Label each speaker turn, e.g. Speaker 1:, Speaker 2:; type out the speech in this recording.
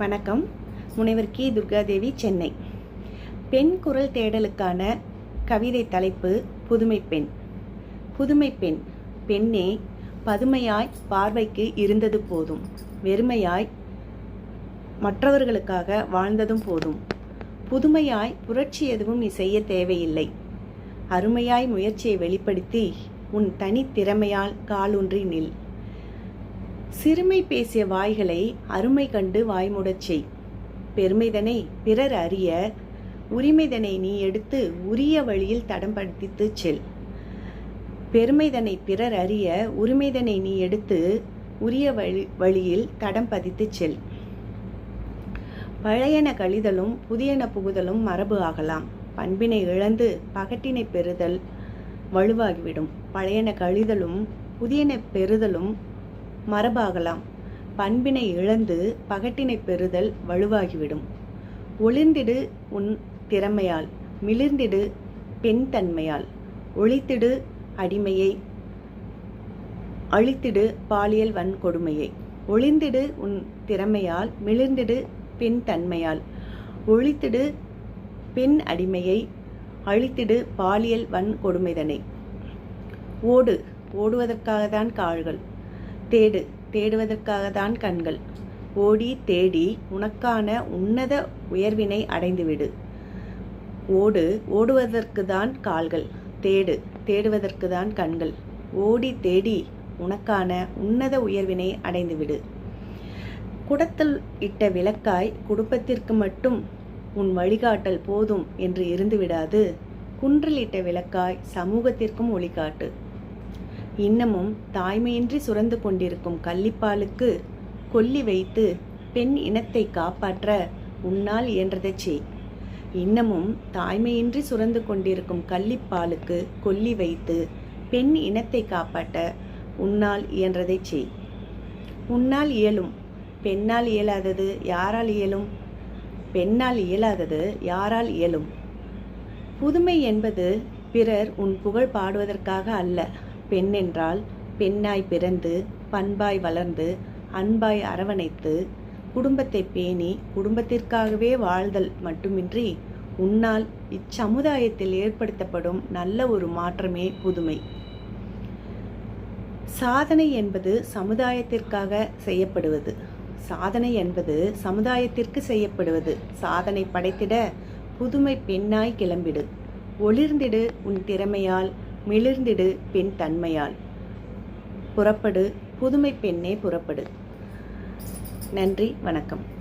Speaker 1: வணக்கம். முனைவர் கி. துர்காதேவி சென்னை. பெண் குரல் தேடலுக்கான கவிதை தலைப்பு புதுமை பெண். புதுமை பெண் பெண்ணே பதுமையாய் பார்வைக்கு இருந்தது போதும். வெறுமையாய் மற்றவர்களுக்காக வாழ்ந்ததும் போதும். புதுமையாய் புரட்சி எதுவும் நீ செய்ய தேவையில்லை. அருமையாய் முயற்சியை வெளிப்படுத்தி உன் தனித்திறமையால் காலூன்றி நில். சிறுமை பேசிய வாய்களை அருமை கண்டு வாய்முடச் செய். பெருமைதனை பிறர் அறிய உரிமைதனை நீ எடுத்து உரிய வழியில் தடம்படுத்தித்து செல். பெருமைதனை பிறர் அறிய உரிமைதனை நீ எடுத்து உரிய வழி வழியில் தடம் பதித்துச் செல். பழையன கழிதலும் புதியன புகுதலும் மரபு ஆகலாம். பண்பினை இழந்து பகட்டினை பெறுதல் வலுவாகிவிடும். பழையன கழிதலும் புதியன பெறுதலும் மரபாகலாம். பண்பினை இழந்து பகட்டினை பெறுதல் வலுவாகிவிடும். ஒளிர்ந்திடு உன் திறமையால் மிளிர்ந்திடு பெண் தன்மையால். ஒளித்திடு அடிமையை அழித்திடு பாலியல் வன்கொடுமையை. ஒளிந்திடு உன் திறமையால் மிளிர்ந்திடு பெண் தன்மையால். ஒழித்திடு பெண் அடிமையை அழித்திடு பாலியல் வன்கொடுமைதனை. ஓடு ஓடுவதற்காகத்தான் கால்கள். தேடு தேடுவதற்காகத்தான் கண்கள். ஓடி தேடி உனக்கான உன்னத உயர்வினை அடைந்துவிடு. ஓடு ஓடுவதற்கு தான் கால்கள். தேடு தேடுவதற்கு தான் கண்கள். ஓடி தேடி உனக்கான உன்னத உயர்வினை அடைந்துவிடு. குடத்தில் இட்ட விளக்காய் குடும்பத்திற்கு மட்டும் உன் வழிகாட்டல் போதும் என்று இருந்துவிடாது. குன்றில் இட்ட விளக்காய் சமூகத்திற்கும் ஒளிகாட்டு. இன்னமும் தாய்மையின்றி சுரந்து கொண்டிருக்கும் கள்ளிப்பாலுக்கு கொல்லி வைத்து பெண் இனத்தை காப்பாற்ற உன்னால் இயன்றதைச் செய். இன்னமும் தாய்மையின்றி சுரந்து கொண்டிருக்கும் கள்ளிப்பாலுக்கு கொல்லி வைத்து பெண் இனத்தை காப்பாற்ற உன்னால் இயன்றதைச் செய். உன்னால் இயலும். பெண்ணால் இயலாதது யாரால் இயலும்? பெண்ணால் இயலாதது யாரால் இயலும்? புதுமை என்பது பிறர் உன் புகழ் பாடுவதற்காக அல்ல. பெண்ணென்றால் பெண்ணாய் பிறந்து பண்பாய் வளர்ந்து அன்பாய் அரவணைத்து குடும்பத்தை பேணி குடும்பத்திற்காகவே வாழ்தல் மட்டுமின்றி உன்னால் இச்சமுதாயத்தில் ஏற்படுத்தப்படும் நல்ல ஒரு மாற்றமே புதுமை. சாதனை என்பது சமுதாயத்திற்காக செய்யப்படுவது. சாதனை என்பது சமுதாயத்திற்கு செய்யப்படுவது. சாதனை படைத்திட புதுமை பெண்ணாய் கிளம்பிடு. ஒளிர்ந்திடு உன் திறமையால் மிளிர்ந்திடு பெண் தன்மையால். புறப்படு புதுமை பெண்ணே புறப்படு. நன்றி வணக்கம்.